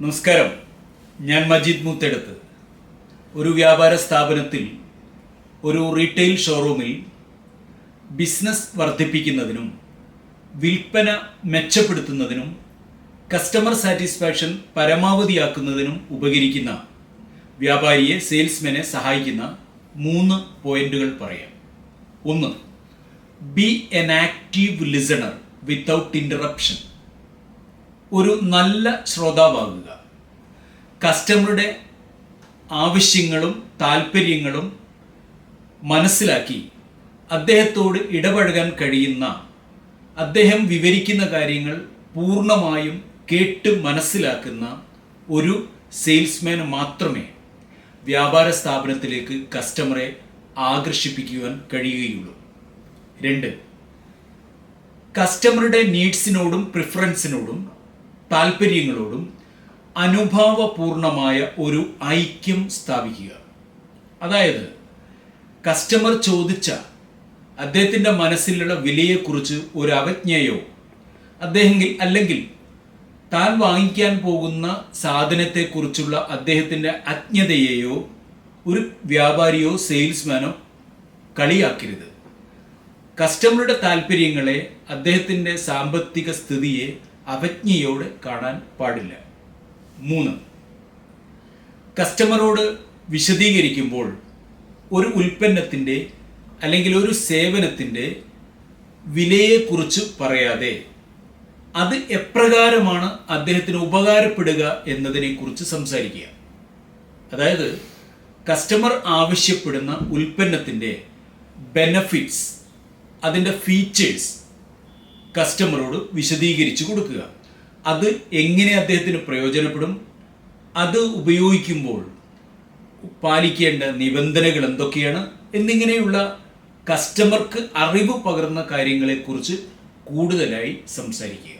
നമസ്കാരം. ഞാൻ മജീദ് മുത്തെടുത്ത്. ഒരു വ്യാപാര സ്ഥാപനത്തിൽ ഒരു റീറ്റെയിൽ ഷോറൂമിൽ ബിസിനസ് വർദ്ധിപ്പിക്കുന്നതിനും വിൽപ്പന മെച്ചപ്പെടുത്തുന്നതിനും കസ്റ്റമർ സാറ്റിസ്ഫാക്ഷൻ പരമാവധിയാക്കുന്നതിനും ഉപകരിക്കുന്ന വ്യാപാരിയെ സെയിൽസ്മാനെ സഹായിക്കുന്ന മൂന്ന് പോയിന്റുകൾ പറയാം. ഒന്ന് be an active listener without interruption ഒരു നല്ല ശ്രോതാവാകുക. കസ്റ്റമറുടെ ആവശ്യങ്ങളും താല്പര്യങ്ങളും മനസ്സിലാക്കി അദ്ദേഹത്തോട് ഇടപഴകാൻ കഴിയുന്ന അദ്ദേഹം വിവരിക്കുന്ന കാര്യങ്ങൾ പൂർണമായും കേട്ട് മനസ്സിലാക്കുന്ന ഒരു സെയിൽസ്മാൻ മാത്രമേ വ്യാപാര സ്ഥാപനത്തിലേക്ക് കസ്റ്റമറെ ആകർഷിപ്പിക്കുവാൻ കഴിയുകയുള്ളൂ. രണ്ട് കസ്റ്റമറുടെ നീഡ്സിനോടും പ്രിഫറൻസിനോടും താല്പര്യങ്ങളോടും അനുഭാവപൂർണമായ ഒരു ഐക്യം സ്ഥാപിക്കുക. അതായത് കസ്റ്റമർ ചോദിച്ച അദ്ദേഹത്തിന്റെ മനസ്സിലുള്ള വിലയെക്കുറിച്ച് ഒരു അവജ്ഞയോ അദ്ദേഹം അല്ലെങ്കിൽ താൻ വാങ്ങിക്കാൻ പോകുന്ന സാധനത്തെക്കുറിച്ചുള്ള അദ്ദേഹത്തിന്റെ അജ്ഞതയെയോ ഒരു വ്യാപാരിയോ സെയിൽസ്മാനോ കളിയാക്കരുത്. കസ്റ്റമറുടെ താല്പര്യങ്ങളെ അദ്ദേഹത്തിന്റെ സാമ്പത്തിക സ്ഥിതിയെ അവജ്ഞയോടെ കാണാൻ പാടില്ല. മൂന്ന്. കസ്റ്റമറോട് വിശദീകരിക്കുമ്പോൾ ഒരു ഉൽപ്പന്നത്തിന്റെ അല്ലെങ്കിൽ ഒരു സേവനത്തിന്റെ വിലയെക്കുറിച്ച് പറയാതെ അത് എപ്രകാരമാണ് അദ്ദേഹത്തിന് ഉപകാരപ്പെടുക എന്നതിനെക്കുറിച്ച് സംസാരിക്കുക. അതായത് കസ്റ്റമർ ആവശ്യപ്പെടുന്ന ഉൽപ്പന്നത്തിന്റെ ബെനഫിറ്റ്സ് അതിന്റെ ഫീച്ചേഴ്സ് കസ്റ്റമറോട് വിശദീകരിച്ചു കൊടുക്കുക. അത് എങ്ങനെ അദ്ദേഹത്തിന് പ്രയോജനപ്പെടും? അത് ഉപയോഗിക്കുമ്പോൾ പാലിക്കേണ്ട നിബന്ധനകൾ എന്തൊക്കെയാണ്? എന്നിങ്ങനെയുള്ള കസ്റ്റമർക്ക് അറിവ് പകർന്ന കാര്യങ്ങളെക്കുറിച്ച് കൂടുതലായി സംസാരിക്കുക.